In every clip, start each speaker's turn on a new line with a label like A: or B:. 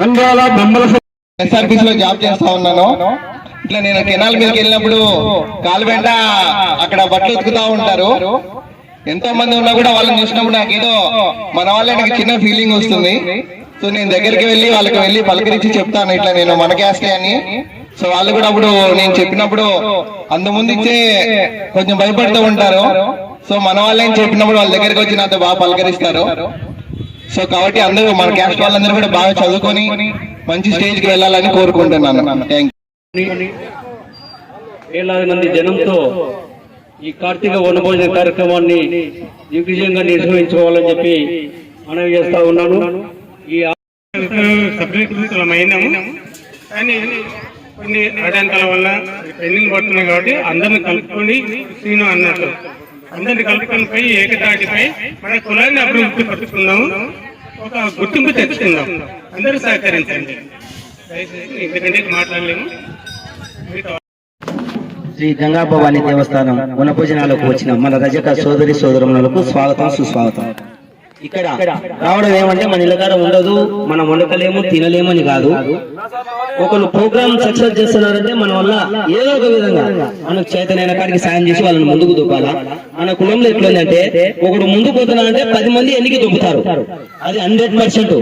A: నంద్యాల బొమ్మల
B: లో జాబ్ చేస్తా ఉన్నాను. ఇట్లా నేను కెనాల్ మీదకి వెళ్ళినప్పుడు కాలు వెంట అక్కడ బట్టలు ఉతుకుతా ఉంటారు. ఎంతో మంది ఉన్నా కూడా వాళ్ళని చూసినప్పుడు నాకు ఏదో మన వాళ్ళ నాకు చిన్న ఫీలింగ్ వస్తుంది. సో నేను దగ్గరికి వెళ్ళి వాళ్ళకి వెళ్ళి పలకరించి చెప్తాను ఇట్లా నేను మన క్యాస్టే అని. సో వాళ్ళు కూడా అప్పుడు నేను చెప్పినప్పుడు అందు ముందు ఇచ్చే కొంచెం భయపడుతూ ఉంటారు. సో మన వాళ్ళని చెప్పినప్పుడు వాళ్ళ దగ్గరికి వచ్చి నాతో బాగా పలకరిస్తారు. సో కాబట్టి అందరూ మన క్యాస్ట్ వాళ్ళందరూ కూడా బాగా చదువుకొని మంచి స్టేజ్కి వెళ్ళాలని కోరుకుంటున్నాను. థ్యాంక్
C: వేలాది మంది జనంతో ఈ కార్తీక వనభోజన కార్యక్రమాన్ని దిగ్విజయంగా నిర్వహించుకోవాలని చెప్పి మనవి చేస్తా ఉన్నాను. ఈ
D: కానీ కొన్ని అడంకాల వల్ల పెండింగ్ పడుతున్నాయి కాబట్టి అందరిని కలుపుకొని సీను అన్నట్టు. అందరిని కలుపుకొని పోయి ఏకతాటిపై మన కులాన్ని అభివృద్ధి పరుచుకుందాము. ఒక గుర్తింపు తెచ్చుకుందాం. అందరూ సహకరించండి. దయచేసి ఎందుకంటే మాట్లాడలేము.
E: శ్రీ గంగా భవాని దేవస్థానం వనభోజనాలకు వచ్చిన మన రజక సోదరి సోదరులకు స్వాగతం సుస్వాగతం. ఇక్కడ రావడం ఏమంటే మన ఇళ్ళకాడ ఉండదు మనం వండకలేము తినలేము అని కాదు. ఒకరు ప్రోగ్రామ్ సక్సెస్ చేస్తున్నారంటే మన వల్ల ఏదో ఒక విధంగా మనకు చేతనైన కాడికి సాయం చేసి వాళ్ళని ముందుకు దొప్పాలా మన కులంలో ఎట్లుందంటే ఒకడు ముందుకు పోతున్నారంటే పది మంది ఎన్నికి దొబ్బుతారు. అది హండ్రెడ్ పర్సెంట్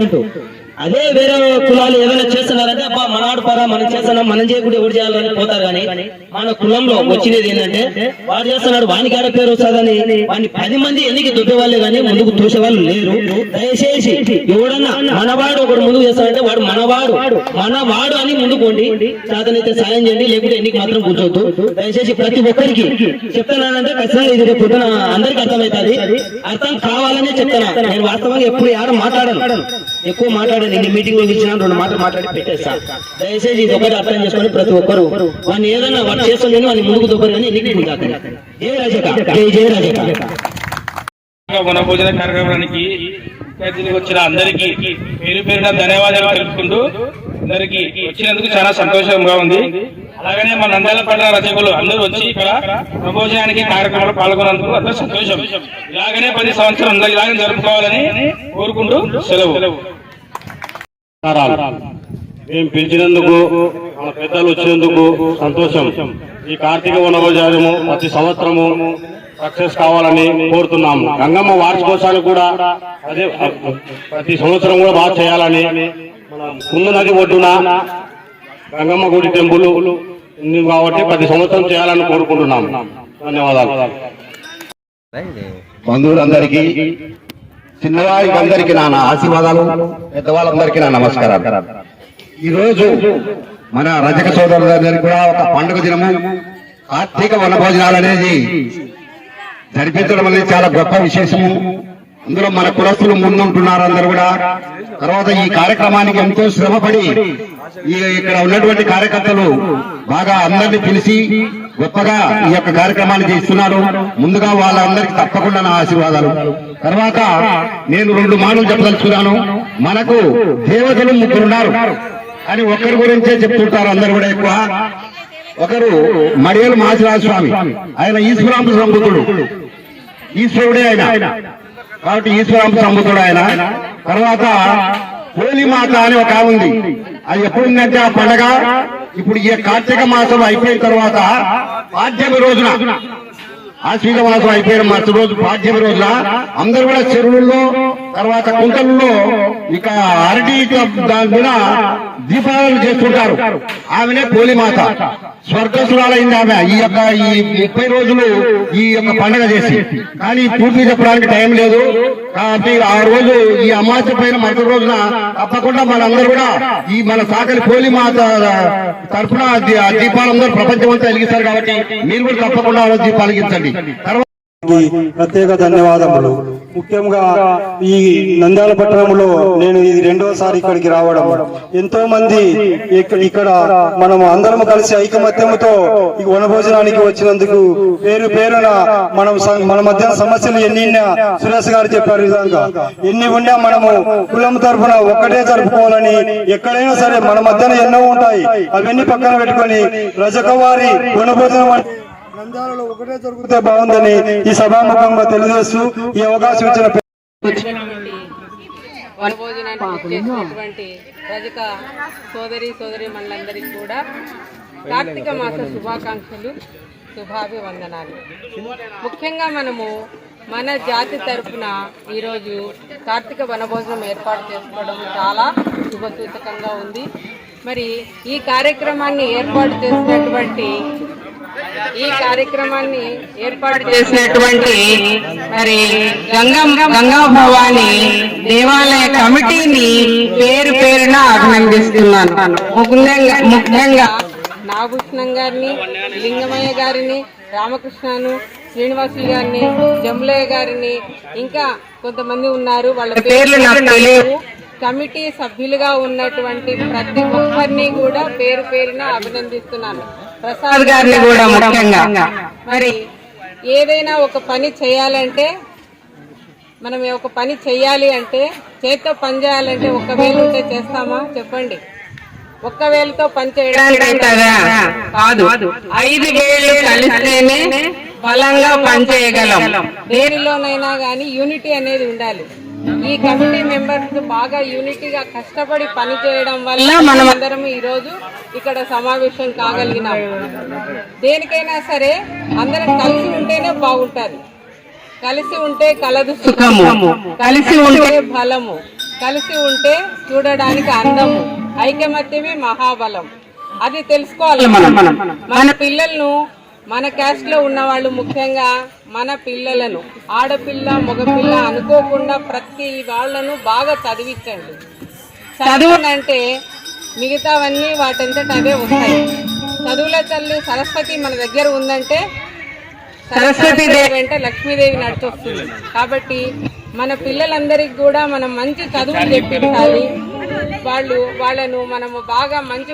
E: అదే వేరే కులాలు ఏదైనా చేస్తున్నారంటే అబ్బా మనవాడు పరా మనం చేస్తున్నాం మనం చేయకుండా ఎవరు చేయాలని పోతారు కానీ మన కులంలో వచ్చినది ఏంటంటే వాడు చేస్తున్నాడు వానికి ఆడ పేరు వస్తుందని వాడిని పది మంది ఎన్నిక దొబ్బేవాళ్ళే కానీ ముందుకు తోసేవాళ్ళు లేరు. దయచేసి ఎవడన్నా మనవాడు ఒకడు ముందుకు చేస్తాడంటే వాడు మనవాడు మనవాడు అని ముందుకోండి చేతనైతే సాయం చేయండి లేకుంటే ఎన్నికి మాత్రం కూర్చోవద్దు. దయచేసి ప్రతి ఒక్కరికి చెప్తున్నానంటే ఖచ్చితంగా ఇది రేపు పొద్దున అందరికి అర్థమవుతుంది. అర్థం కావాలనే చెప్తాను నేను వాస్తవంగా ఎప్పుడు ఆడ మాట్లాడను. ఎక్కువ మాట్లాడాను ఇన్ని మీటింగ్లో ఇచ్చిన రెండు మాటలు మాట్లాడి పెట్టేస్తా. దయచేసి ఇది ఒకటి అర్థం చేసుకొని ప్రతి ఒక్కరు వాడిని ఏదైనా వాడు చేస్తుంది వాడిని ముందుకు దొబ్బరు కానీ ఎన్నికి ముందాక జయ రాజక. జై జయ రాజక.
D: వన కార్యక్రమానికి వచ్చిన అందరికీ పేరు పేరున ధన్యవాదాలు తెలుపుకుంటూ అందరికీ వచ్చినందుకు చాలా సంతోషంగా ఉంది. అలాగనే మన నంద్యాల పట్టణ రచకులు అందరూ వచ్చి ఇక్కడ వనభోజనానికి కార్యక్రమంలో పాల్గొన్నందుకు అందరూ సంతోషం. ఇలాగనే పది సంవత్సరం అందరూ ఇలాగే జరుపుకోవాలని కోరుకుంటూ సెలవు.
F: మేము పిలిచినందుకు మన పెద్దలు వచ్చినందుకు సంతోషం. ఈ కార్తీక వనభోజనము ప్రతి సంవత్సరము సక్సెస్ కావాలని కోరుతున్నాము. గంగమ్మ వార్షికోత్సవాలు కూడా అదే ప్రతి సంవత్సరం కూడా బాగా చేయాలని మన కుందు నది ఒడ్డున గంగమ్మ గుడి టెంపుల్ ఉంది కాబట్టి ప్రతి సంవత్సరం చేయాలని కోరుకుంటున్నాము ధన్యవాదాలు.
B: బంధువులందరికీ చిన్నవారికి అందరికి నా నా ఆశీర్వాదాలు పెద్దవాళ్ళందరికీ నా నమస్కారాలు. ఈ రోజు మన రజక సోదరులందరికీ కూడా ఒక పండుగ దినము. కార్తీక వనభోజనాలు అనేది జరిపించడం అనేది చాలా గొప్ప విశేషము. అందులో మన కులస్తులు ముందుంటున్నారు అందరు కూడా. తర్వాత ఈ కార్యక్రమానికి ఎంతో శ్రమపడి ఈ ఇక్కడ ఉన్నటువంటి కార్యకర్తలు బాగా అందరిని పిలిచి గొప్పగా ఈ యొక్క కార్యక్రమాన్ని చేస్తున్నారు. ముందుగా వాళ్ళందరికీ తప్పకుండా నా ఆశీర్వాదాలు. తర్వాత నేను రెండు మాటలు చెప్పదలుచుకున్నాను. మనకు దేవతలు ముగ్గురు ఉన్నారు. అని ఒకరి గురించే చెప్తుంటారు అందరు కూడా ఎక్కువ. ఒకరు మడియలు మాచిరాజ స్వామి. ఆయన ఈశ్వరాంబు సంబుతుడు ఈశ్వరుడే ఆయన. కాబట్టి ఈశ్వరాంబ సంబుతుడు ఆయన. తర్వాత హోలీ మాత అని ఒక ఉంది. అది ఎప్పుడుందంటే ఆ పండగ. ఇప్పుడు ఈ కార్తీక మాసం అయిపోయిన తర్వాత పాఠ్యమి రోజున ఆశ్వీజ మాసం అయిపోయిన మరుసటి రోజు పాఠ్యమి రోజున అందరూ కూడా చెరువుల్లో తర్వాత కుంటల్లో ఇక అరటి దాని మీద దీపారాధన చేస్తుంటారు ఆమెనే పోలిమాత. స్వర్గసురాలైంది ఆమె. ఈ యొక్క ఈ ముప్పై రోజులు ఈ యొక్క పండగ చేసి. కానీ పూర్తి చెప్పడానికి టైం లేదు. కాబట్టి ఆ రోజు ఈ అమాస్య పైన మరుసటి రోజున తప్పకుండా మనందరూ కూడా ఈ మన సాకలి పోలిమాత తరఫున దీపాలందరూ ప్రపంచం అంతా వెలిగిస్తారు కాబట్టి మీరు కూడా తప్పకుండా ఆ రోజు దీపాలు
G: ప్రత్యేక ధన్యవాదములు. ముఖ్యంగా ఈ నంద్యాల పట్టణంలో నేను ఇది రెండోసారి ఇక్కడికి రావడం. ఎంతో మంది ఇక్కడ ఇక్కడ మనం అందరం కలిసి ఐకమత్యంతో ఈ వనభోజనానికి వచ్చినందుకు పేరు పేరున మనం మన మధ్య సమస్యలు ఎన్ని ఉన్నా సురేష్ గారు చెప్పారు విధంగా. ఎన్ని ఉన్నా మనము కులం తరఫున ఒక్కటే జరుపుకోవాలని ఎక్కడైనా సరే మన మధ్యన ఎన్నో ఉంటాయి. అవన్నీ పక్కన పెట్టుకొని రజకవారి వనభోజనం అంటే నంద్యాలలో ఒకటే జరుగుతే బాగుందని ఈ సభాముఖంగా తెలియజేస్తూ ఈ అవకాశం ఇచ్చిన
H: వనభోజనానికి చేసినటువంటి
A: రజక సోదరి సోదరి మనందరికీ కూడా కార్తీక మాస శుభాకాంక్షలు శుభాభివందనాలు. ముఖ్యంగా మనము మన జాతి తరపున ఈరోజు కార్తీక వనభోజనం ఏర్పాటు చేసుకోవడం చాలా శుభసూచకంగా ఉంది. మరి ఈ కార్యక్రమాన్ని ఏర్పాటు చేసినటువంటి ఈ కార్యక్రమాన్ని ఏర్పాటు చేసినటువంటి మరి గంగా గంగా భవాని దేవాలయ కమిటీని పేరు పేరున అభినందిస్తున్నాను. ముఖ్యంగా ముఖ్యంగా నాగభూషణం గారిని లింగమయ్య గారిని రామకృష్ణను శ్రీనివాసులు గారిని జంబులయ్య గారిని ఇంకా కొంతమంది ఉన్నారు. వాళ్ళ పేర్లు నాకు తెలియవు కమిటీ సభ్యులుగా ఉన్నటువంటి ప్రతి ఒక్కరిని కూడా పేరు పేరున అభినందిస్తున్నాను. ప్రసాద్ గారిని కూడా ముఖ్యంగా. మరి ఏదైనా ఒక పని చేయాలంటే మనం ఒక పని చేయాలి అంటే చేత్తో పని చేయాలంటే ఒక వేలు ఉంటే చేస్తామా? చెప్పండి. ఒక్క వేలుతో పని చేయడానికి కాదు. ఐదు వేలు కలిస్తేనే బలంగా పని చేయగలం. దేనిలోనైనా గానీ యూనిటీ అనేది ఉండాలి. ఈ కమిటీ మెంబర్స్ బాగా యూనిటీగా కష్టపడి పని చేయడం వల్ల మనం అందరం ఈ రోజు ఇక్కడ సమావేశం కాగలిగినాం. దేనికైనా సరే అందరం కలిసి ఉంటేనే బాగుంటది. కలిసి ఉంటే కలదు సుఖము. కలిసి ఉంటే బలము. కలిసి ఉంటే చూడడానికి అందము. ఐకమత్యమే మహాబలం. అది తెలుసుకోవాలి మనం. మన. పిల్లలను మన క్యాస్ట్లో ఉన్న వాళ్ళు ముఖ్యంగా మన పిల్లలను ఆడపిల్ల మగపిల్ల అనుకోకుండా ప్రతి వాళ్ళను బాగా చదివించండి. చదువునంటే మిగతావన్నీ వాటంతట అవే వస్తాయి. చదువుల తల్లి సరస్వతి మన దగ్గర ఉందంటే సరస్వతి దేవి వెంట లక్ష్మీదేవి నడిచొస్తుంది. కాబట్టి మన పిల్లలందరికీ కూడా మనం మంచి చదువులు చెప్పించాలి వాళ్ళు వాళ్ళను మనము బాగా మంచి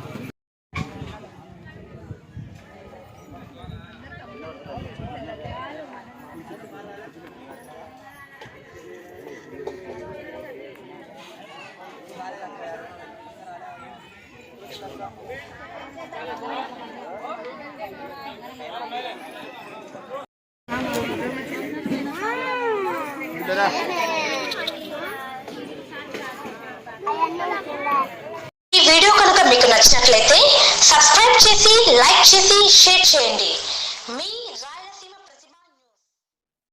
A: మరి
H: ఈ వీడియో కనుక మీకు నచ్చినట్లయితే సబ్స్క్రైబ్ చేసి లైక్ చేసి షేర్ చేయండి.